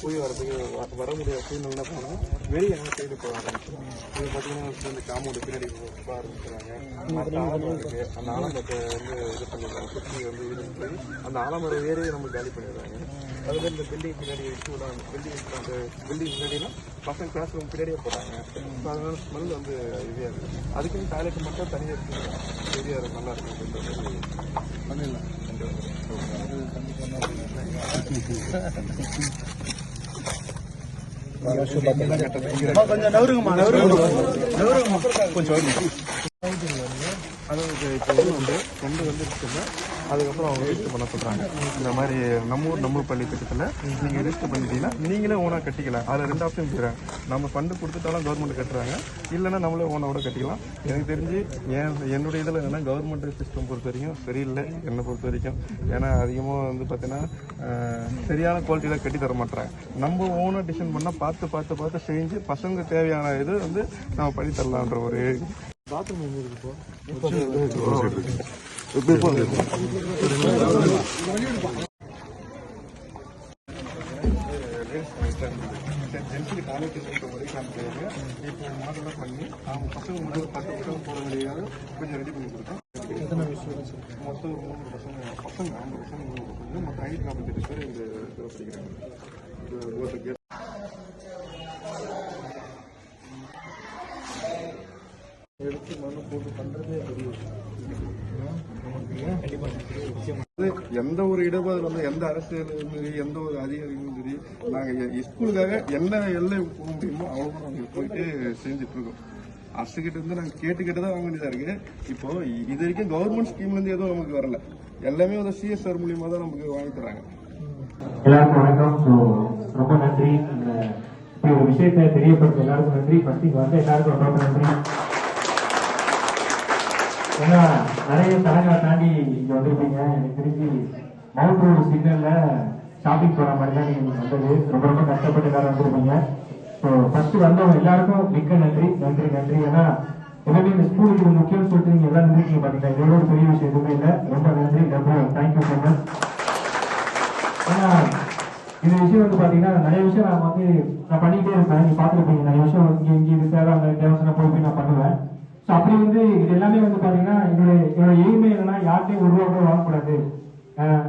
போய் வரதுக்கு வர முடியாத. சூழ்நிலை போனால் வெளியே சைடு போக ஆரம்பிச்சிடும் இது பார்த்தீங்கன்னா இந்த காம்பவுண்டு பின்னாடி மற்ற ஆலமரம் இருக்கு. அந்த ஆலமரத்தை வந்து இது பண்ணிடுறாங்க. சுற்றி வந்து இது பண்ணி அந்த ஆலமரம் ஏரியை நம்ம காலி பண்ணிடுறாங்க. அதுல இந்த பில்டிங் பின்னாடி ஸ்கூலாக பில்டிங் அந்த பில்டிங் பின்னாடிலாம் பசங்க கிளாஸ் ரூம் பின்னாடியே போகிறாங்க ஸோ அதனால ஸ்மெல் வந்து இதே இருக்குது அதுக்குன்னு டாய்லெட் மட்டும் தனியாக இருக்குது ஏரியா நல்லா இருக்கும் அப்படின்ற மாதிரி பண்ணிடலாம். கொஞ்சம் நவருங்கம்மா நவருங்கம்மா கொஞ்சம் அதாவது இப்போ வந்து வந்து ரெண்டு வந்துருச்சுன்னா அதுக்கப்புறம் அவங்க ரிஜிஸ்டர் பண்ண சொல்கிறாங்க இந்த மாதிரி நம்ம ஊர் நம்ம பள்ளி திட்டத்தில் நீங்கள் ரெஜிஸ்டர் பண்ணிட்டீங்கன்னா நீங்களே ஓனாக கட்டிக்கலாம். அதில் ரெண்டு ஆப்ஷன் இருக்கிறாங்க நம்ம ஃபண்டு கொடுத்துட்டாலும் கவர்மெண்ட் கட்டுறாங்க. இல்லைன்னா நம்மளே ஓனோட கட்டிக்கலாம். எனக்கு தெரிஞ்சு என் என்னுடைய இதில் என்னென்னா கவர்மெண்ட் சிஸ்டம் பொறுத்த வரைக்கும் சரியில்லை என்னை பொறுத்த வரைக்கும். ஏன்னா அதிகமாக வந்து பார்த்தீங்கன்னா சரியான குவாலிட்டியில் கட்டி தர மாட்டாங்க நம்ம ஓனாக டிசைன் பண்ணால் பார்த்து பார்த்து பார்த்து செஞ்சு பசங்க தேவையான இது வந்து நம்ம பண்ணி தரலான்ற ஒரு பாத்ரூம் எங்க இருக்கு இப்போ ஜென்ஸுக்கு டாய்லெட் இருக்க ஒரே இப்போ மாடலாக பண்ணி அவங்க பசங்க மட்டும் பத்து பசங்க கொஞ்சம் ரெடி பண்ணி கொடுத்தோம் மொத்தம் மூணு பசங்க பசங்க ஐம்பது பசங்க மொத்தம் ஐநூற்றி நாற்பத்தெட்டு பேர் இந்த படிக்கிறாங்க இந்த போட்டு பண்றதே எந்த ஒரு இடபாடு வந்து எந்த அரசியலும் சரி எந்த ஒரு அதிகாரிகளும் சரி நாங்கள் ஸ்கூலுக்காக என்ன எல்லாம் போக முடியுமோ அவ்வளோ நாங்கள் போயிட்டு செஞ்சுட்டு இருக்கோம் அரசுகிட்ட இருந்து நாங்கள் கேட்டு கேட்டு தான் வாங்க வேண்டியதாக இருக்குது இப்போ இது வரைக்கும் கவர்மெண்ட் ஸ்கீம்ல இருந்து எதுவும் நமக்கு வரல. எல்லாமே வந்து சிஎஸ்ஆர் மூலியமா தான் நமக்கு வாங்கி தராங்க. எல்லாருக்கும் வணக்கம். ஸோ ரொம்ப நன்றி. இந்த ஒரு விஷயத்தை தெரியப்படுத்த எல்லாருக்கும் நன்றி. ஃபர்ஸ்ட் இங்க வந்து எல்லாருக்கும் ரொம்ப நன்றி. ஏன்னா நிறைய தடங்களை தாண்டி இங்க வந்திருப்பீங்க எனக்கு தெரிஞ்சு மவுண்ட் ரோடு சிக்னல்ல ஷாப்பிங் போகிற மாதிரி தான் நீங்கள் வந்தது. ரொம்ப ரொம்ப கஷ்டப்பட்டு எல்லாரும் வந்திருப்பீங்க ஸோ ஃபஸ்ட்டு வந்தவங்க எல்லாருக்கும் மிக்க நன்றி. நன்றி நன்றி. ஏன்னா எப்பவுமே இந்த ஸ்கூலுக்கு இது முக்கியம்னு சொல்லிட்டு நீங்க எல்லாம் நின்றுக்கீங்க பாத்தீங்களா? இதோட பெரிய விஷயம். எதுவுமே இல்லை. ரொம்ப நன்றி ரொம்ப தேங்க்யூ ஸோ மச் ஏன்னா இந்த விஷயம் வந்து பார்த்தீங்கன்னா நிறைய விஷயம் நான் வந்து நான் பண்ணிக்கிட்டே இருப்பேன். நீங்க பாத்துருப்பீங்க நிறைய விஷயம் இங்க இங்க இது தேவை அங்க தேவையான போய் போய் நான் பண்ணுவேன். ஸோ அப்படி வந்து இது எல்லாமே வந்து பாத்தீங்கன்னா என்னோட என்னோட எய்மே என்னன்னா யார்கிட்டையும் ஒரு ரூபா கூட வாங்கக்கூடாது.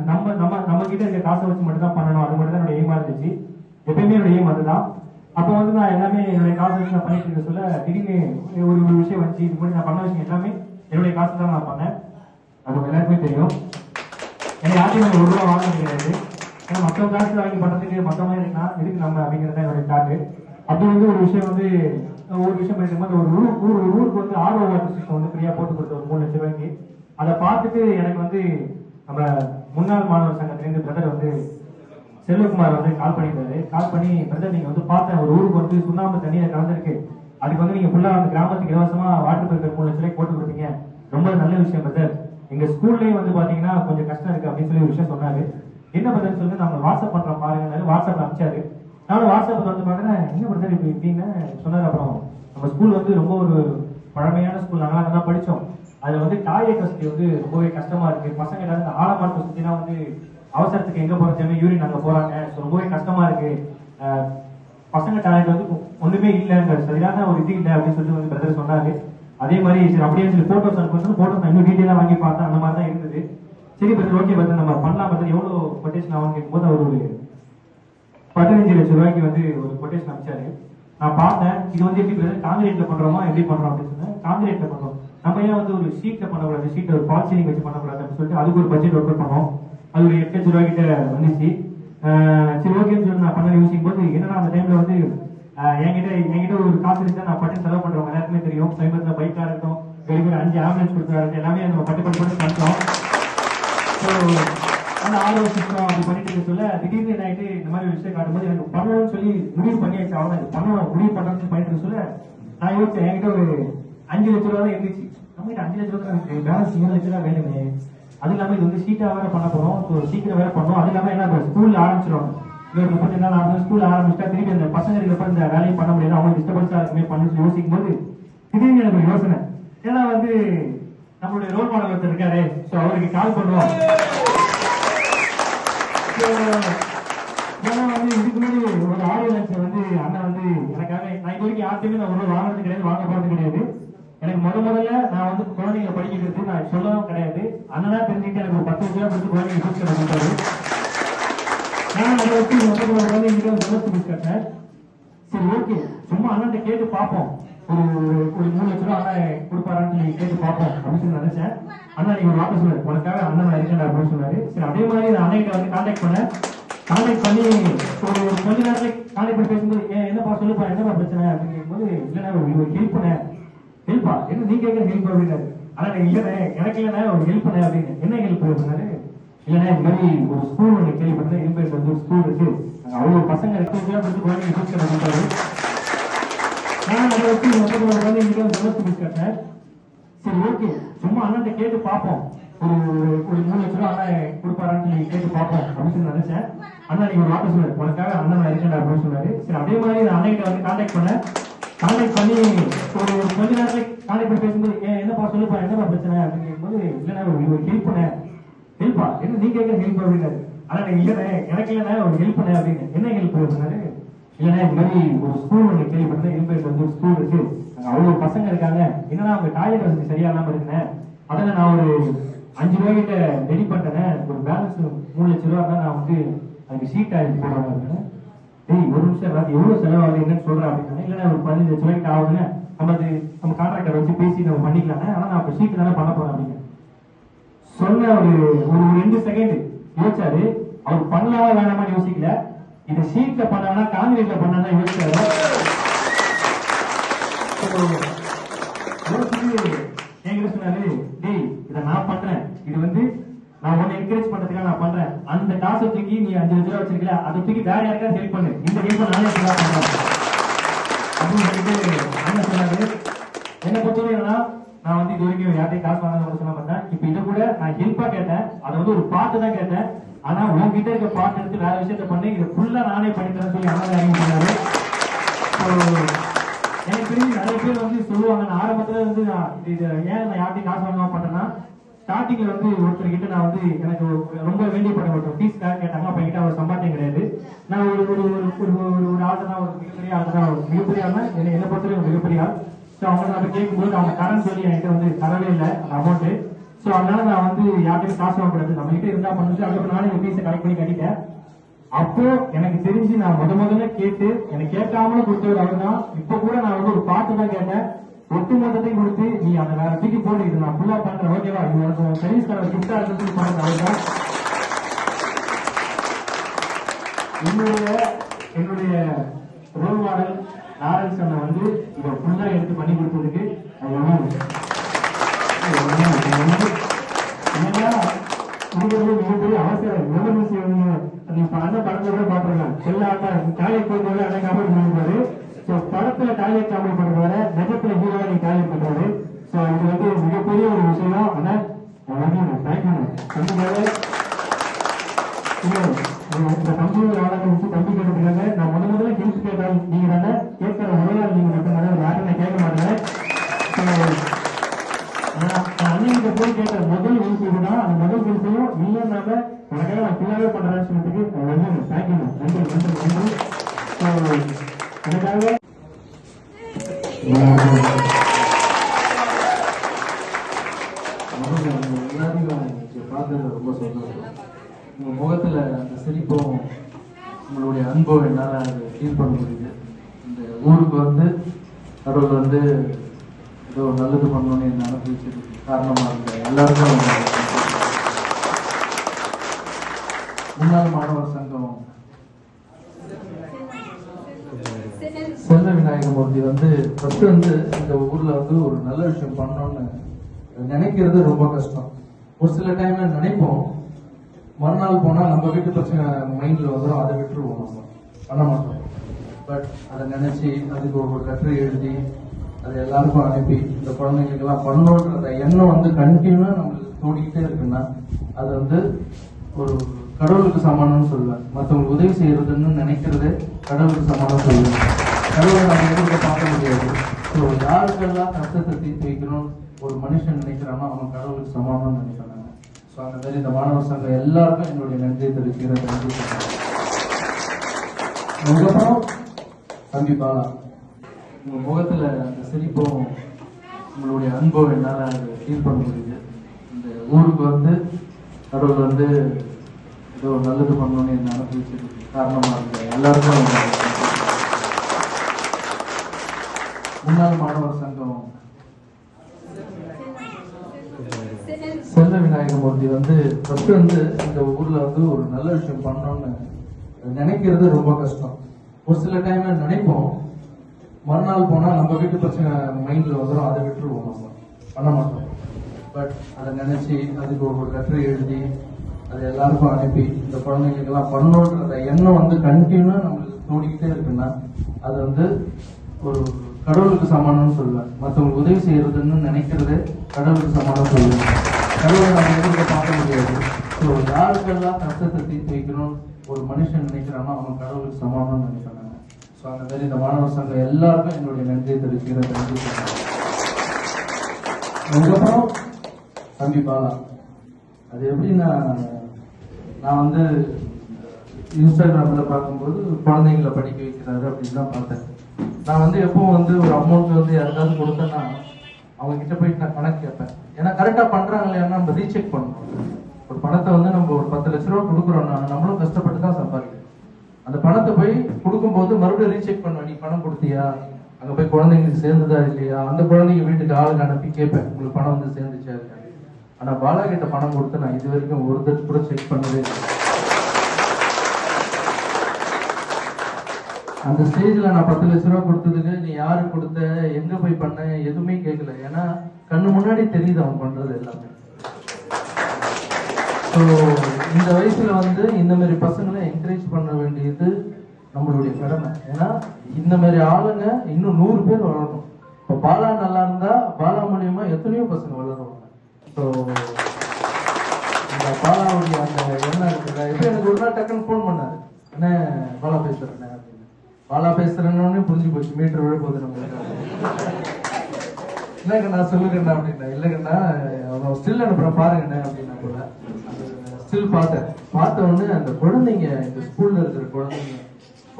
நம்ம நம்ம நம்ம கிட்ட இருக்க காசை வச்சு மட்டும் தான் பண்ணணும். அது மட்டும் தான் என்னோட எய்மா இருந்துச்சு. எப்பயுமே என்னோட எய்ம் அதுதான். அப்போ வந்து நான் எல்லாமே என்னுடைய காசு வச்சு நான் பண்ணிட்டு இருக்க சொல்ல திடீர்னு ஒரு ஒரு விஷயம் வந்துச்சு. இது மாதிரி நான் பண்ண விஷயம் எல்லாமே என்னுடைய காசு தான் நான் பண்ணேன். அது எல்லாருக்குமே தெரியும். ஏன்னா யார்கிட்டையும் ஒரு ரூபா வாங்க முடியாது. ஏன்னா மற்ற காசு வாங்கி பண்றதுக்கு மற்றவங்க இருக்குன்னா எதுக்கு நம்ம அப்படிங்கிறது என்னோட தாட்டு அப்படி வந்து ஒரு விஷயம் வந்து ஒரு விஷயம் பண்ணிட்டு மாதிரி ஒரு ஊர் ஊர் ஒரு ஊருக்கு வந்து ஆர்வ வாட்டர் சிஸ்டம் வந்து ஃப்ரீயா போட்டு கொடுத்தோம் மூணு லட்சம் ரூபாய்க்கு. அதை பார்த்துட்டு எனக்கு வந்து நம்ம முன்னாள் மாணவர் சங்கத்திலேருந்து பிரதர் வந்து செல்வகுமார் வந்து கால் பண்ணியிருந்தாரு. கால் பண்ணி பிரதர் நீங்க வந்து பார்த்தேன் ஒரு ஊருக்கு வந்து சுண்ணாம்பு தண்ணியில கலந்துருக்கு. அதுக்கு வந்து நீங்க ஃபுல்லா அந்த கிராமத்துக்கு இலவசமா வாட்டர் பில்டர் மூணு லட்சம் போட்டு கொடுத்தீங்க. ரொம்ப நல்ல விஷயம் பிரதர் எங்க ஸ்கூல்லேயும் வந்து பாத்தீங்கன்னா கொஞ்சம் கஷ்டம் இருக்கு அப்படின்னு சொல்லி ஒரு விஷயம் சொன்னாரு. என்ன பிரதர் சொல்லி நம்ம வாட்ஸ்அப் பண்றோம் பாருங்க வாட்ஸ்அப்ல அனுப்பிச்சாரு. நானும் வாட்ஸ்அப்ல வந்து பார்க்குறேன். என்ன பிரதர் இப்படி இப்படின்னு சொன்னார் அப்புறம் நம்ம ஸ்கூல் வந்து ரொம்ப ஒரு பழமையான ஸ்கூல் நாங்களாம் அங்க தான் அதில் வந்து டாய்லெட் வசதி வந்து ரொம்பவே கஷ்டமாக இருக்குது பசங்க எல்லாரும் இந்த ஆலமரத்தை வந்து அவசரத்துக்கு எங்கே போகிறதுமே யூரின் அங்கே போகிறாங்க ஸோ ரொம்பவே கஷ்டமாக இருக்குது பசங்க டாய்லெட் வந்து ஒன்றுமே இல்லைங்கிற சரியான ஒரு இது இல்லை அப்படின்னு சொல்லி வந்து பிரதர் சொன்னார். அதே மாதிரி சரி அப்படியே சொல்லி ஃபோட்டோஸ் அனுப்பிச்சு ஃபோட்டோஸ் நான் இன்னும் டீட்டெயிலாக வாங்கி பார்த்தேன். அந்த மாதிரி தான் இருந்தது. சரி பிரதர் ஓகே பிரதர் நம்ம பண்ணலாம் பிரதர். எவ்வளோ கொட்டேஷன் ஆகும் கேட்கும்போது அவர் ஒரு பதினஞ்சு லட்சம் ரூபாய்க்கு வந்து ஒரு கொட்டேஷன் அனுப்பிச்சாரு. நான் பார்த்தேன் இது வந்து எப்படி பிரதர் காங்கிரீட்ல பண்றோமா எப்படி பண்றோம் அப்படின்னு சொன்னேன். காங்கிரீட்ல பண்றோம். நம்ம ஏன் வந்து ஒரு ஷீட்ல பண்ணக்கூடாது ஷீட் ஒரு பால் சீலிங் வச்சு பண்ணக்கூடாது அப்படின்னு சொல்லிட்டு அதுக்கு ஒரு பட்ஜெட் ஒர்க் பண்ணோம். அது ஒரு எட்டு லட்சம் ரூபாய் கிட்ட வந்துச்சு சரி ஓகேன்னு சொல்லி நான் பண்ண யோசிக்கும் போது என்னன்னா அந்த டைம்ல வந்து என்கிட்ட என்கிட்ட ஒரு காசு இருந்தா நான் பட்டு செலவு பண்றவங்க எல்லாருக்குமே தெரியும். சமீபத்தில் பைக்கா இருக்கட்டும் வெளியே அஞ்சு ஆம்புலன்ஸ் கொடுக்குறாரு. எல்லாமே நம்ம பட்டு பட்டு பட்டு பண்ணிட்டோம் ஆனால் அந்த ஆலோசிக்கிறோம் அப்படி பண்ணிட்டு இருக்க சொல்ல திடீர்னு நைட்டு இந்த மாதிரி விஷயம் காட்டும்போது எனக்கு பண்ணணும்னு சொல்லி முடிவு பண்ணியாச்சு. அவ்வளவு இது பண்ணணும் முடிவு பண்ணணும்னு பண்ணிட்டு சொல்ல நான் யோசிச்சேன் என்கிட்ட ஒரு அஞ்சு லட்ச ரூபா தான் இருந்துச்சு. நம்மகிட்ட அஞ்சு லட்சம் ரூபா இருக்கு. பேலன்ஸ் ஏழு லட்ச ரூபா வேணுமே. அது இல்லாம இது வந்து சீட்டா வேற பண்ண போறோம். So சீக்கிரம் வேற பண்ணோம் அது இல்லாம என்ன ஸ்கூல்ல ஆரம்பிச்சிடும் இன்னொரு முப்பத்தி நாள் ஆகும் ஸ்கூல் ஆரம்பிச்சா திருப்பி அந்த பசங்களுக்கு அப்புறம் இந்த வேலையை பண்ண முடியாது. அவங்க டிஸ்டர்பன்ஸா இருக்குமே பண்ணி யோசிக்கும் போது திடீர்னு எனக்கு ஒரு யோசனை. ஏன்னா வந்து நம்மளுடைய ரோல் மாடல் ஒருத்தர் இருக்காரு. சோ அவருக்கு கால் பண்ணுவோம். ஏன்னா வந்து இதுக்கு முன்னாடி ஒரு ஆடியோ லட்ச வந்து அண்ணன் வந்து எனக்காக நான் இது வரைக்கும் யார்ட்டையுமே நான் ஒரு வாங்கினது கிடையாது வாங்க போறது கிடையாது எனக்கு முத முதல்ல நான் வந்து குழந்தைங்க படிக்கிறது நான் சொல்லவும் கிடையாது அண்ணனா தெரிஞ்சுட்டு எனக்கு ஒரு பத்து லட்சம் ரூபாய் கொடுத்து குழந்தைங்க ஃபீஸ் கட்ட கொடுத்தாரு நான் அதை வச்சு முப்பது ரூபாய் குழந்தைங்க ஃபீஸ் கட்டினேன் சரி ஓகே சும்மா அண்ணன் கேட்டு பார்ப்போம். ஒரு ஒரு மூணு லட்ச ரூபா அண்ணன் கொடுப்பாரான்னு சொல்லி கேட்டு பார்ப்போம். அப்படின்னு சொல்லி நினைச்சேன். அண்ணா நீங்க ஒரு வார்த்தை சொன்னாரு உனக்காக அண்ணன் நான் இருக்கேன் அப்படின்னு சொன்னாரு. சரி அதே மாதிரி நான் அண்ணன் வந்து கான்டாக்ட் பண்ணேன். கான்டாக்ட் பண்ணி ஒரு ஒரு கொஞ்ச நேரத்துல கான்டாக்ட் பண்ணி பேசும்போது ஏன் என்னப்பா சொல்லுப்பா? என்னப்பா பிரச்சனை? அப்படின்னு கேட்கும்போது இல்லைண்ணா ஒரு ஹெல்ப் பண்ண. ஹெல்ப்பா என்ன நீ கேட்குற ஹெல்ப் அப்படின்னாரு. ஆனா இல்லைண்ணே எனக்கு இல்லைண்ணே ஒரு ஹெல்ப் பண்ண அப்படின்னு. என்ன ஹெல்ப் அப்படின்னாரு. இல்லைண்ணா இந்த மாதிரி ஒரு ஸ்கூல் ஒன்று கேள்விப்பட்டேன். இரும்பேட் வந்து ஒரு ஸ்கூல் இருக்கு. அங்க பசங்க இருக்கு. வந்து குழந்தைங்க நான் அதை வச்சு முப்பது ரூபாய் குழந்தைங்க சரி. ஓகே. சும்மா அண்ணன் கேட்டு பார்ப்போம். ஒரு ஒரு மூணு லட்ச ரூபா அண்ணன் கொடுப்பாரான்னு சொல்லி கேட்டு பார்ப்போம். அப்படின்னு சொல்லி நினைச்சேன் அண்ணா நீங்க ஒரு வார்த்தை சொன்னாரு உனக்காக அண்ணன் நான் இருக்கேன் அப்படின்னு சொன்னாரு. சரி அதே மாதிரி நான் அண்ணன் வந்து கான்டாக்ட் பண்ணேன். கான்டாக்ட் பண்ணி ஒரு ஒரு கொஞ்ச நேரத்துல கான்டாக்ட் பண்ணி பேசும்போது ஏன் என்னப்பா சொல்லுப்பா? என்னப்பா பிரச்சனை? அப்படின்னு கேட்கும்போது இல்லைண்ணா ஒரு ஹெல்ப் பண்ணேன். ஹெல்ப்பா என்ன நீ கேட்க ஹெல்ப் அப்படின்னாரு. ஆனா நீங்க இல்லைண்ணே. எனக்கு இல்லைண்ணே. ஒரு ஹெல்ப் பண்ணேன் அப்படின்னு. என்ன ஹெல்ப் அப்படின்னாரு இல்லைண்ணே இந்த மாதிரி ஒரு ஸ்கூல் ஒன்று கேள்விப்பட்டேன். இரும்பேட் வந்து ஒரு ஸ்கூல் இருக்கு. அங்க அவ்வளவு பசங்க இருக்காங்க. என்னன்னா அவங்க டாய்லெட் வசதி சரியா இல்லாம இருக்குண்ணே அதில் நான் ஒரு அஞ்சு ரூபாய் கிட்ட ரெடி பண்ணிட்டேன் ஒரு பேலன்ஸ் மூணு லட்ச ரூபா தான் நான் வந்து அதுக்கு ஷீட் ஆயில் போடுவாங்க இருக்கேன் டேய் ஒரு நிமிஷம் அது எவ்வளோ செலவாகுது என்னன்னு சொல்கிறேன் அப்படின்னு இல்லைன்னா ஒரு பதினஞ்சு லட்ச ரூபாய்க்கு ஆகுதுன்னு. நம்ம அது நம்ம கான்ட்ராக்டர் வச்சு பேசி நம்ம பண்ணிக்கலாங்க ஆனால் நான் அப்ப ஷீட் தானே பண்ண போறேன் அப்படின்னு. சொன்ன ஒரு ஒரு ரெண்டு செகண்ட் யோசிச்சாரு. அவர் பண்ணலாமா வேணாமான்னு யோசிக்கல. இதை ஷீட்ல பண்ணாங்கன்னா காங்கிரீட்ல பண்ணா யோசிச்சாரு So, யோசிச்சு என்கிட்ட சொன்னாரு? டேய் இதை நான் பண்றேன். இது வந்து நான் உன்னை என்கரேஜ் பண்றதுக்காக நான் பண்றேன். அந்த காசை தூக்கி நீ அஞ்சு லட்ச ரூபா வச்சிருக்கல அதை தூக்கி வேற யாருக்காவது ஹெல்ப் பண்ணு. இந்த ஹெல்ப் நானே பண்றேன். அப்படின்னு சொல்லிட்டு என்ன சொன்னாரு. என்னை பொறுத்தவரை என்னன்னா நான் வந்து இது வரைக்கும் யார்ட்டையும் காசு வாங்க சொல்ல மாட்டேன் இப்ப இதை கூட நான் ஹெல்ப்பா கேட்டேன். அதை வந்து ஒரு பாட்டு தான் கேட்டேன். ஆனா உங்ககிட்ட இருக்க பாட்டு எடுத்து வேற விஷயத்த பண்ணி. இதை ஃபுல்லா நானே பண்ணித்தரேன் சொல்லி அண்ணன் இறங்கி பண்ணாரு. எனக்கு தெரிஞ்சு நிறைய பேர் வந்து சொல்லுவாங்க நான் ஆரம்பத்துல வந்து நான் இது ஏன் நான் யார்ட்டையும் காசு வாங்காம பண்ணேன்னா ஸ்டார்டிங்ல வந்து ஒருத்தர் கிட்ட நான் வந்து எனக்கு ரொம்ப ரொம்ப வேண்டியப்பட்ட ஒருத்தர் ஃபீஸ் கேட்டாங்க. அப்ப கிட்ட அவர் சம்பாத்தியம் கிடையாது. நான் ஒரு ஒரு ஒரு ஒரு ஒரு ஆள் தான் ஒரு மிகப்பெரிய ஆள் தான் ஒரு மிகப்பெரிய ஆள் என்னை என்னை பொறுத்தவரை ஒரு மிகப்பெரிய ஆள். ஸோ அவங்க நான் கேட்கும்போது அவங்க கடன் சொல்லி என்கிட்ட வந்து தரவே இல்லை. அந்த ஸோ அதனால நான் வந்து யார்கிட்ட காசு வாங்கக்கூடாது. நம்ம கிட்ட இருந்தா பண்ணுச்சு அதுக்கப்புறம் நானே இந்த ஃபீஸை கலெக்ட் பண்ணி கட்டிட்டேன். அப்போ எனக்கு தெரிஞ்சு நான் முத முதல்ல கேட்டு எனக்கு கேட்காமல கொடுத்தவர் அவர் தான் இப்ப கூட நான் வந்து ஒரு பாட்டு தான் கேட்டேன். ஒட்டு மொத்தத்தையும் கொடுத்து நீ அதை வேற தூக்கி போடு இது நான் ஃபுல்லா பண்றேன். ஓகேவா இது உனக்கு சர்வீஸ் கடை கிஃப்டா இருக்கு சொல்லி என்னுடைய ரோல் மாடல் லாரன்ஸ் அண்ணன் வந்து இதை ஃபுல்லா எடுத்து பண்ணி கொடுத்ததுக்கு அது எவ்வளவு ஏன்னா உங்களுக்கு மிகப்பெரிய அவசரம் எமர்ஜென்சி வந்து அது இப்ப அண்ணன் படத்துல கூட பாத்துருக்கேன் எல்லா அண்ணன் டாய்லெட் போயிருந்தவரை அண்ணன் காமெடி பண்ணிருப்பாரு சோ படத்துல டாய்லெட் காமெடி பண்றவரை நிஜத்துல ஹீரோவா நீங்க டாய்லெட் பண்றாரு சோ இது வந்து மிகப்பெரிய ஒரு விஷயம் அண்ணன் தேங்க்யூ கண்டிப்பாக இந்த தம்பி ஆளுங்க வச்சு தம்பி கேட்டதுக்காக நான் முத முதல்ல ஹெல்ப் கேட்டால் நீங்க தானே கேட்கிற ஒரே ஆள் நீங்க மட்டும் தானே யாரும் நான் கேட்க மாட்டேன் So, நான் நான் அண்ணன்கிட்ட போய் கேட்ட முதல் ஹெல்ப் இதுதான் அந்த முதல் ஹெல்ப்பையும் நீயும் நாம உனக்காக நான் ஃபுல்லாவே பண்றேன்னு சொன்னதுக்கு வந்து தேங்க்யூ நன்றி நன்றி நன்றி எனக்காக ரொம்ப சந்தோஷம் உங்க முகத்துல அந்த சிரிப்பும் உங்களுடைய அன்பும் என்னால ஃபீல் பண்ண முடியுது. இந்த ஊருக்கு வந்து கடவுள் வந்து ஏதோ நல்லது பண்ணணும்னு என்ன அனுபவிச்சிருக்கு காரணமா எல்லாருக்கும் முன்னாள் மாணவர் சங்கம் செல்ல விநாயகமூர்த்தி வந்து ஃபர்ஸ்ட் வந்து இந்த ஊர்ல வந்து ஒரு நல்ல விஷயம் பண்ணணும்னு நினைக்கிறது ரொம்ப கஷ்டம். ஒரு சில டைம்ல நினைப்போம். மறுநாள் போனா நம்ம வீட்டு பிரச்சனை மைண்ட்ல வந்துடும் அதை விட்டுருவோம் நம்ம. பண்ண மாட்டோம். பட் அதை நினைச்சு அதுக்கு ஒரு கட்டுரை எழுதி அது எல்லாருக்கும் அனுப்பி இந்த குழந்தைங்களுக்கெல்லாம் பண்ணணுன்ற எண்ணம் வந்து கண்டினியூவா நம்மளுக்கு தோடிக்கிட்டே இருக்குன்னா அது வந்து ஒரு கடவுளுக்கு சமானம்னு சொல்லுவேன். மற்றவங்களுக்கு உதவி செய்யறதுன்னு நினைக்கிறதே கடவுளுக்கு சமானம் சொல்லுவேன். கடவுளை நம்ம எதிர்க்க பார்க்க முடியாது. ஸோ யாருக்கெல்லாம் கஷ்டத்தை தீர்த்து வைக்கணும் ஒரு மனுஷன் நினைக்கிறானோ அவன் கடவுளுக்கு சமானம்னு நினைக்கிறாங்க ஸோ அந்த மாதிரி இந்த மாணவர் சங்கம் எல்லாருக்கும் என்னுடைய நன்றியை தெரிவிக்கிறேன். நன்றி. சொல்றேன். அதுக்கப்புறம் தம்பி பாலா உங்க முகத்துல அந்த சிரிப்பும் உங்களுடைய அன்பும் என்னால ஃபீல் பண்ண முடியுது. இந்த ஊருக்கு வந்து கடவுள் வந்து ஏதோ நல்லது பண்ணணும்னு என்ன அனுப்பிச்சு காரணமா இருந்தது எல்லாருக்கும் முன்னாள் மாணவர் சங்கம். செல்ல விநாயகமூர்த்தி வந்து ஃபர்ஸ்ட் வந்து இந்த ஊர்ல வந்து ஒரு நல்ல விஷயம் பண்ணணும்னு நினைக்கிறது ரொம்ப கஷ்டம். ஒரு சில டைம்ல நினைப்போம் மறுநாள் போனா நம்ம வீட்டு பிரச்சனை மைண்ட்ல வந்துடும் அதை விட்டுருவோம் நம்ம. பண்ண மாட்டோம். பட் அதை நினைச்சு அதுக்கு ஒரு லெட்டர் எழுதி அது எல்லாருக்கும் அனுப்பி இந்த குழந்தைங்களுக்கெல்லாம் பண்ணணுன்ற எண்ணம் வந்து கண்டினியூவா நம்மளுக்கு தோடிக்கிட்டே இருக்குன்னா அது வந்து ஒரு கடவுளுக்கு சமானம்னு சொல்லுவேன். மற்றவங்களுக்கு உதவி செய்யறதுன்னு நினைக்கிறதே கடவுளுக்கு சமானம் சொல்லுவேன். கடவுளை நம்ம எதிர்க்க பார்க்க முடியாது. ஸோ யாருக்கெல்லாம் கஷ்டத்தை தீர்த்து வைக்கணும் ஒரு மனுஷன் நினைக்கிறானோ அவன் கடவுளுக்கு சமானம்னு நினைக்கிறான் ஸோ அந்த மாதிரி இந்த மாணவர் சங்கம் எல்லாருக்கும் என்னுடைய நன்றியை தெரிவிக்கிறேன் நன்றி அதுக்கப்புறம் தம்பி பாலா. அது எப்படின்னா நான் வந்து இன்ஸ்டாகிராமில் பார்க்கும்போது குழந்தைங்களை படிக்க வைக்கிறாரு அப்படின்னு தான் பார்த்தேன். நான் வந்து எப்பவும் வந்து ஒரு அமௌண்ட் வந்து யாருக்காவது கொடுத்தேன்னா அவங்க கிட்ட போயிட்டு நான் கணக்கு கேட்பேன். ஏன்னா கரெக்டாக பண்ணுறாங்க இல்லையா நம்ம ரீசெக் பண்ணணும். ஒரு பணத்தை வந்து நம்ம ஒரு பத்து லட்ச ரூபா கொடுக்குறோம்னா நம்மளும் கஷ்டப்பட்டு தான் சம்பாதிக்கணும். அந்த பணத்தை போய் கொடுக்கும்போது மறுபடியும் ரீசெக் பண்ணுவேன். நீ பணம் கொடுத்தியா? அங்க போய் குழந்தைங்களுக்கு சேர்ந்ததா இல்லையா? அந்த குழந்தைங்க வீட்டுக்கு ஆளுங்க அனுப்பி கேட்பேன். உங்களுக்கு பணம் வந்து சேர்ந்துச்சா இல்லையா? ஆனா பாலா கிட்ட பணம் கொடுத்து நான் இது வரைக்கும் ஒரு தட்டு கூட செக் பண்ணவே இல்லை. அந்த ஸ்டேஜ்ல நான் பத்து லட்ச ரூபா கொடுத்ததுக்கு நீ யாரு கொடுத்த? எங்க போய் பண்ண? எதுவுமே கேட்கல. ஏன்னா கண்ணு முன்னாடி தெரியுது அவன் பண்றது எல்லாமே. ஸோ இந்த வயசில் வந்து இந்த மாதிரி பசங்களை என்கரேஜ் பண்ண வேண்டியது நம்மளுடைய கடமை. ஏன்னா இந்த மாதிரி ஆளுங்க இன்னும் நூறு பேர் வளரணும். இப்போ பாலா நல்லா இருந்தா பாலா மூலியமா எத்தனையோ பசங்க வளருவாங்க. ஸோ இந்த பாலாவுடைய அந்த என்ன இருக்குல்ல இப்போ எனக்கு ஒரு நாள் டக்குன்னு ஃபோன் பண்ணாரு. என்ன பாலா பேசுறேன் அப்படின்னு. பாலா பேசுறேன்னு புரிஞ்சு போச்சு மீட்டர் விழ போகுது நம்மளுக்கு. இல்லைங்கண்ணா சொல்லுங்கண்ணா அப்படின்னா இல்லைங்கண்ணா அவன் ஸ்டில் அனுப்புறேன் பாருங்கண்ணா அப்படின்னா கூட. ஸ்டில் பார்த்தேன் பார்த்த உடனே அந்த குழந்தைங்க இந்த ஸ்கூல்ல இருக்கிற குழந்தைங்க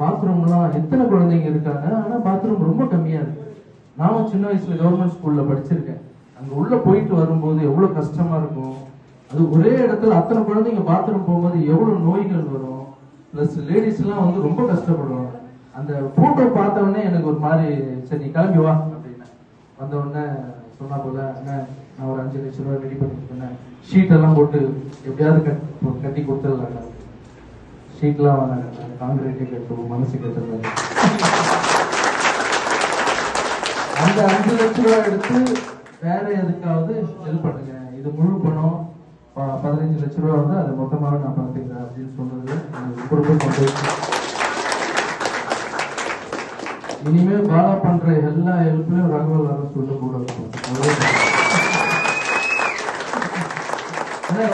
பாத்ரூம்லாம் எத்தனை குழந்தைங்க இருக்காங்க? ஆனா பாத்ரூம் ரொம்ப கம்மியா இருக்கு. நானும் சின்ன வயசுல கவர்மெண்ட் ஸ்கூல்ல படிச்சிருக்கேன். அங்க உள்ள போயிட்டு வரும்போது எவ்வளவு கஷ்டமா இருக்கும்? அது ஒரே இடத்துல அத்தனை குழந்தைங்க பாத்ரூம் போகும்போது எவ்வளவு நோய்கள் வரும்? பிளஸ் லேடிஸ் எல்லாம் வந்து ரொம்ப கஷ்டப்படுவாங்க. அந்த போட்டோ பார்த்த உடனே எனக்கு ஒரு மாதிரி சரி நீ கிளம்பி வா அப்படின்னு. வந்த உடனே சொன்னா போல அண்ணா நான் ஒரு அஞ்சு லட்ச ரூபாய் ரெடி பண்ணிருக்கேன் ஷீட் எல்லாம் போட்டு எப்படியாவது கட் கட்டி கொடுத்துடலாம் ஷீட்லாம் வாங்க காங்கிரீட்டே கட்டுவோம் மனசு கட்டுறது அந்த அஞ்சு லட்ச ரூபாய் எடுத்து வேற எதுக்காவது ஹெல்ப் பண்ணுங்க. இது முழு பணம். பதினஞ்சு லட்ச ரூபா வந்து அது மொத்தமாக நான் பார்த்துக்கிறேன் அப்படின்னு சொன்னது எனக்கு ரொம்ப இனிமே பாலா பண்ற எல்லா ஹெல்ப்லயும் ரகவல் அரசு சொல்ல கூடாது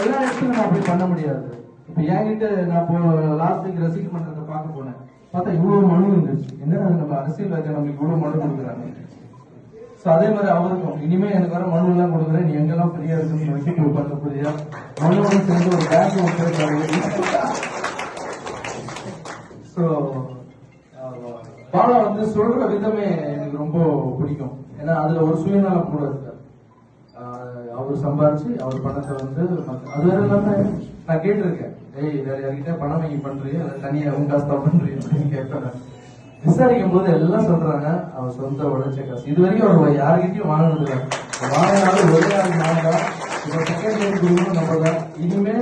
எல்லா இடத்துலயும் நான் அப்படி பண்ண முடியாது. இப்ப என்கிட்ட நான் இப்போ லாஸ்ட் வீக் ரசிக்க மன்றத்தை பார்க்க போனேன். பார்த்தா இவ்வளவு மனு இருந்துச்சு என்ன நம்ம அரசியல்வாதி நம்மளுக்கு இவ்வளவு மனு கொடுக்குறாங்க? சோ அதே மாதிரி அவருக்கும் இனிமே எனக்கு வர மனு எல்லாம் கொடுக்குறேன். நீ எங்கெல்லாம் ஃப்ரீயா இருக்குன்னு வச்சு பண்ண புரியா மனுவோட சேர்ந்து ஒரு பேங்க் ஒன்று ஸோ பாலா வந்து சொல்ற விதமே எனக்கு ரொம்ப பிடிக்கும். ஏன்னா அதுல ஒரு சுயநலம் கூட இருக்கு அவர் சம்பாரிச்சு அவர் பணத்தை வந்து அது வேற இல்லாம நான் கேட்டிருக்கேன். ஏய் வேற யார்கிட்ட பணம் வாங்கி பண்றியா? இல்லை தனியா உன் காசு தான் பண்றியா? அப்படின்னு கேட்பேன் விசாரிக்கும் போது எல்லாம் சொல்றாங்க அவர் சொந்த உழைச்ச காசு. இது வரைக்கும் அவர் யாருக்கிட்டையும் வாங்கினது இல்லை வாங்கினாலும் ஒரே ஆள் நான் தான் இப்போ செகண்ட் ஹேண்ட் குடும்பம் நம்ம தான் இனிமே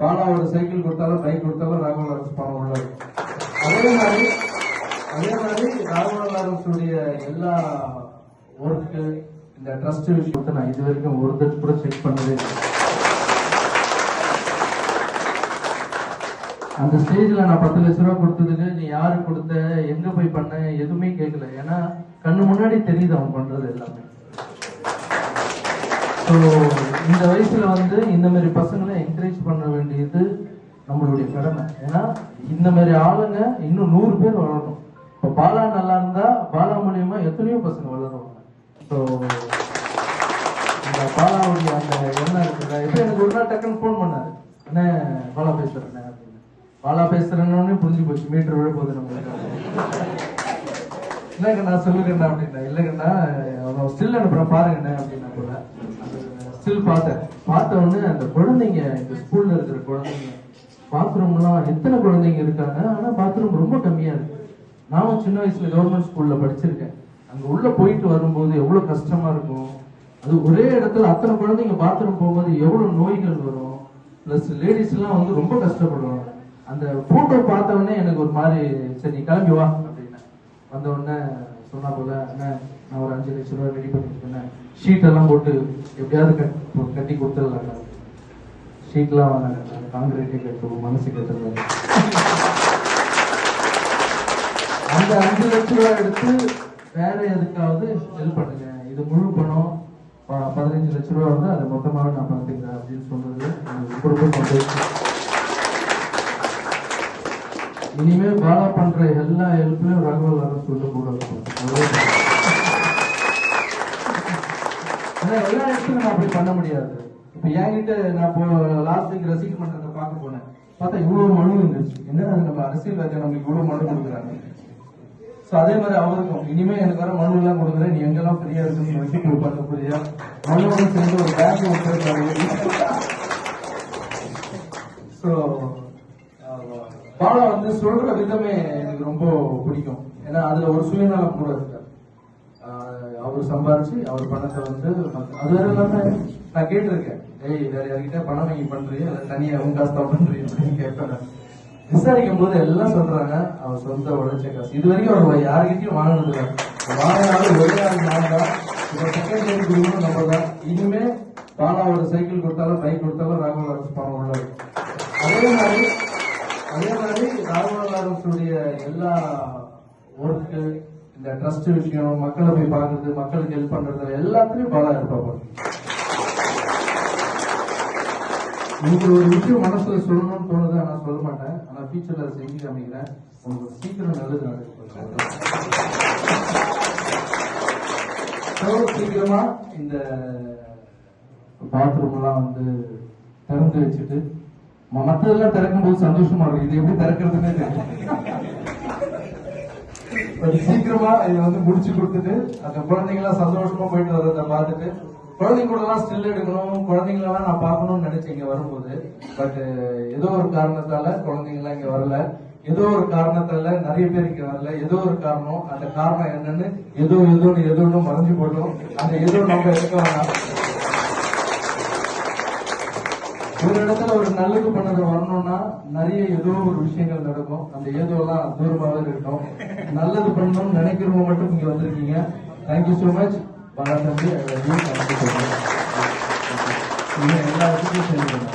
பாலாவோட சைக்கிள் கொடுத்தாலும் பைக் கொடுத்தாலும் ராகுல் அரசு பணம் உள்ளது அதே மாதிரி அதே மாதிரி ராகுல் அரசுடைய எல்லா ஒர்க்கு இந்த ட்ரஸ்ட் விஷயத்தை நான் இது வரைக்கும் ஒரு தட்டு கூட செக் பண்ணதே அந்த ஸ்டேஜில் நான் பத்து லட்ச ரூபா கொடுத்ததுக்கு நீ யாரு கொடுத்த எங்க போய் பண்ண எதுவுமே கேட்கல. ஏன்னா கண்ணு முன்னாடி தெரியுது அவன் பண்றது எல்லாமே. ஸோ இந்த வயசுல வந்து இந்த மாதிரி பசங்களை என்கரேஜ் பண்ண வேண்டியது நம்மளுடைய கடமை. ஏன்னா இந்த மாதிரி ஆளுங்க இன்னும் நூறு பேர் வளரணும். இப்போ பாலா நல்லா இருந்தா பாலா மூலியமா எத்தனையோ பசங்க வளருவாங்க. ஸோ இந்த பாலாவுடைய அந்த எண்ணம் இருக்குல்ல இப்போ எனக்கு ஒரு நாள் டக்குன்னு ஃபோன் பண்ணாரு. என்ன பாலா பேசுறேன் அப்படின்னு. பாலா பேசுறேன்னு புரிஞ்சு போச்சு மீட்டர் விழ போகுது நம்மளுக்கு. இல்லைங்க நான் சொல்லுங்கண்ணா அப்படின்னா இல்லைங்கண்ணா அவன் ஸ்டில் அனுப்புறேன் பாருங்கண்ணா அப்படின்னா கூட ஸ்டில் பார்த்தேன். பார்த்த உடனே அந்த குழந்தைங்க இந்த ஸ்கூல்ல இருக்கிற குழந்தைங்க பாத்ரூம்லாம் எத்தனை குழந்தைங்க இருக்காங்க ஆனா பாத்ரூம் ரொம்ப கம்மியா இருக்கு. நானும் சின்ன வயசுல கவர்மெண்ட் ஸ்கூல்ல படிச்சிருக்கேன். அங்க உள்ள போயிட்டு வரும்போது எவ்வளவு கஷ்டமா இருக்கும்? அது ஒரே இடத்துல அத்தனை குழந்தைங்க பாத்ரூம் போகும்போது எவ்வளவு நோய்கள் வரும்? பிளஸ் லேடிஸ் எல்லாம் வந்து ரொம்ப கஷ்டப்படுவாங்க. அந்த போட்டோ பார்த்த உடனே எனக்கு ஒரு மாதிரி சரி நீ கிளம்பி வா அப்படின்னு வந்த உடனே சொன்னா போல அண்ணா நான் ஒரு அஞ்சு லட்சம் ரூபாய் ரெடி பண்ணிருக்கேன் ஷீட் எல்லாம் போட்டு எப்படியாவது கட்- கட்டி கொடுத்துடலாம் ஷீட்லாம் வாங்க காங்கிரீட்டே கட்டுவோம் மனசு கட்டுறது. அந்த அஞ்சு லட்ச ரூபாய் எடுத்து வேற எதுக்காவது ஹெல்ப் பண்ணுங்க. இது முழு பணம். பதினஞ்சு லட்ச ரூபாய் வந்து அதை மொத்தமாக நான் பார்த்துக்கிறேன் அப்படின்னு சொன்னது ரொம்ப சந்தோஷம். இனிமே பாலா பண்ற எல்லா ஹெல்ப்லயும் ராகவல் வர சொல்லக்கூடாது ஆனா எல்லா இடத்துலையும் நான் அப்படி பண்ண முடியாது. இப்ப என்கிட்ட நான் இப்போ லாஸ்ட் வீக் ரசிக மன்றத்தை பார்க்க போனேன். பார்த்தா இவ்வளவு மனு இருந்துச்சு என்ன நம்ம அரசியல்வாதிகள் நம்மளுக்கு இவ்வளவு மனு கொடுக்குறாங்க? ஸோ அதே மாதிரி அவருக்கும் இனிமே எனக்கு வர மனு எல்லாம் கொடுக்குறேன். நீ எங்கெல்லாம் ஃப்ரீயா இருக்குன்னு வச்சு கொடுப்பாங்க புரியா மனுவோட சேர்ந்து ஒரு பேங்க் ஒருத்தர் ஸோ பாலா வந்து சொல்ற விதமே எனக்கு ரொம்ப பிடிக்கும். ஏன்னா அதுல ஒரு சுயநலம் கூட இருக்கு. அவர் சம்பாரிச்சு அவர் பணத்தை வந்து அது வேற இல்லாம நான் கேட்டிருக்கேன். ஏய் வேற யார்கிட்ட பணம் வாங்கி பண்றியா? இல்லை தனியா உங்க காசு தான் பண்றியா? அப்படின்னு கேட்பேன் விசாரிக்கும் போது எல்லாம் சொல்றாங்க. அவன் சொந்த உழைச்ச காசு. இது வரைக்கும் அவர் யாருக்கிட்டையும் வாங்கினது இல்லை வாங்கினாலும் ஒரே ஆள் நான் தான். இப்போ செகண்ட் ஹேண்ட் கொடுக்கணும் நம்ம தான். இனிமே பாலா ஒரு சைக்கிள் கொடுத்தாலும் பைக் கொடுத்தாலும் ராகுல் அரசு பணம் உள்ளது அதே மாதிரி அதே மாதிரி ராகுல் அரசுடைய எல்லா ஒர்க்கு இந்த ட்ரஸ்ட் விஷயம் மக்களை போய் பார்க்கறது மக்களுக்கு ஹெல்ப் பண்றது எல்லாத்துலயும் பாலா இருப்பாங்க உங்களுக்கு ஒரு விஷயம் மனசுல சொல்லணும்னு தோணுது? ஆனா சொல்ல மாட்டேன். ஆனா ஃபியூச்சர்ல செஞ்சு காமிக்கிறேன். உங்களுக்கு சீக்கிரம் நல்லது நடக்கும் சீக்கிரமா இந்த பாத்ரூம் எல்லாம் வந்து திறந்து வச்சுட்டு மற்றதெல்லாம் திறக்கும் போது சந்தோஷமா இருக்கு. இது எப்படி திறக்கிறதுனே தெரியல. கொஞ்சம் சீக்கிரமா இதை வந்து முடிச்சு கொடுத்துட்டு அந்த குழந்தைங்க எல்லாம் சந்தோஷமா போயிட்டு வர்றத பார்த்துட்டு குழந்தைங்க கூட எல்லாம் ஸ்டில் எடுக்கணும். குழந்தைங்களெல்லாம் நான் பார்க்கணும்னு நினைச்சேன் இங்க வரும்போது பட் uh, ஏதோ ஒரு காரணத்தால குழந்தைங்க எல்லாம் இங்க வரல. ஏதோ ஒரு காரணத்தால நிறைய பேர் இங்க வரல. ஏதோ ஒரு காரணம். அந்த காரணம் என்னன்னு ஏதோ எதோன்னு எதோன்னு மறைஞ்சு போட்டோம். அந்த ஏதோ நம்ம எடுக்க வேணாம். ஒரு இடத்துல ஒரு நல்லது பண்ணது வரணும்னா நிறைய ஏதோ ஒரு விஷயங்கள் நடக்கும். அந்த ஏதோ எல்லாம் தூரமாவே இருக்கட்டும். நல்லது பண்ணணும்னு நினைக்கிறவங்க மட்டும் இங்க வந்திருக்கீங்க. தேங்க்யூ சோ மச் வளர்ந்து எல்லாத்தையும் கலந்து love நீங்கள் எல்லாத்துக்கும் you எல்லா இடத்துக்கும்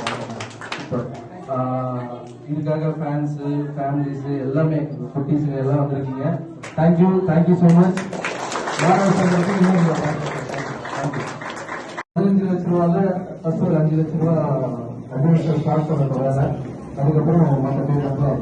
இதுக்காக ஃபேன்ஸு ஃபேமிலிஸு எல்லாமே குட்டீஸு எல்லாம் வந்திருக்கீங்க. தேங்க்யூ தேங்க்யூ ஸோ மச் மாணவர்களுக்கு இன்னும் பதினஞ்சு லட்ச ரூபாவில் ஃபஸ்ட்டு ஒரு அஞ்சு லட்ச ரூபா அட்மிஷன் ஸ்டார்ட் பண்ணுற வேலை அதுக்கப்புறம் மற்ற பேர் தான்